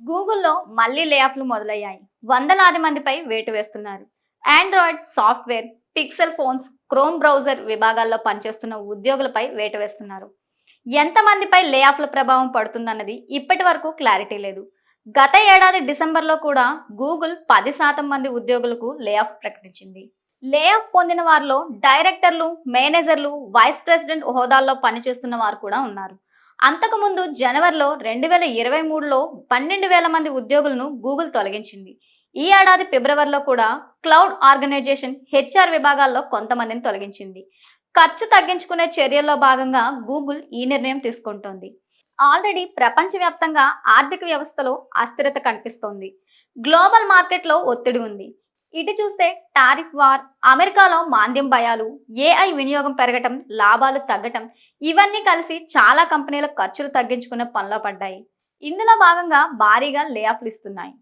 గూగుల్లో మళ్ళీ లేఆఫ్లు మొదలయ్యాయి. వందలాది మందిపై వేటు వేస్తున్నారు. Android software Pixel phones Chrome browser విభాగాల్లో పనిచేస్తున్న ఉద్యోగులపై వేటు వేస్తున్నారు. ఎంతమందిపై లేఆఫ్ల ప్రభావం పడుతుందన్నది ఇప్పటి వరకు క్లారిటీ లేదు. గత ఏడాది డిసెంబర్లో కూడా గూగుల్ పది శాతం మంది ఉద్యోగులకు లేఆఫ్ ప్రకటించింది. లేఆఫ్ పొందిన వారిలో డైరెక్టర్లు మేనేజర్లు వైస్ ప్రెసిడెంట్ హోదాల్లో పనిచేస్తున్న వారు కూడా ఉన్నారు. అంతకుముందు జనవరిలో రెండు వేల ఇరవై మూడులో పన్నెండు వేల మంది ఉద్యోగులను గూగుల్ తొలగించింది. ఈ ఏడాది ఫిబ్రవరిలో కూడా క్లౌడ్ ఆర్గనైజేషన్ హెచ్ఆర్ విభాగాల్లో కొంతమందిని తొలగించింది. ఖర్చు తగ్గించుకునే చర్యల్లో భాగంగా గూగుల్ ఈ నిర్ణయం తీసుకుంటోంది. ఆల్రెడీ ప్రపంచవ్యాప్తంగా ఆర్థిక వ్యవస్థలో అస్థిరత కనిపిస్తోంది. గ్లోబల్ మార్కెట్లో ఒత్తిడి ఉంది. ఇటు చూస్తే టారిఫ్ వార్ అమెరికాలో మాంద్యం భయాలు ఏఐ వినియోగం పెరగటం లాభాలు తగ్గటం ఇవన్నీ కలిసి చాలా కంపెనీల ఖర్చులు తగ్గించుకునే పనిలో పడ్డాయి. ఇందులో భాగంగా భారీగా లే ఆఫ్లు ఇస్తున్నాయి.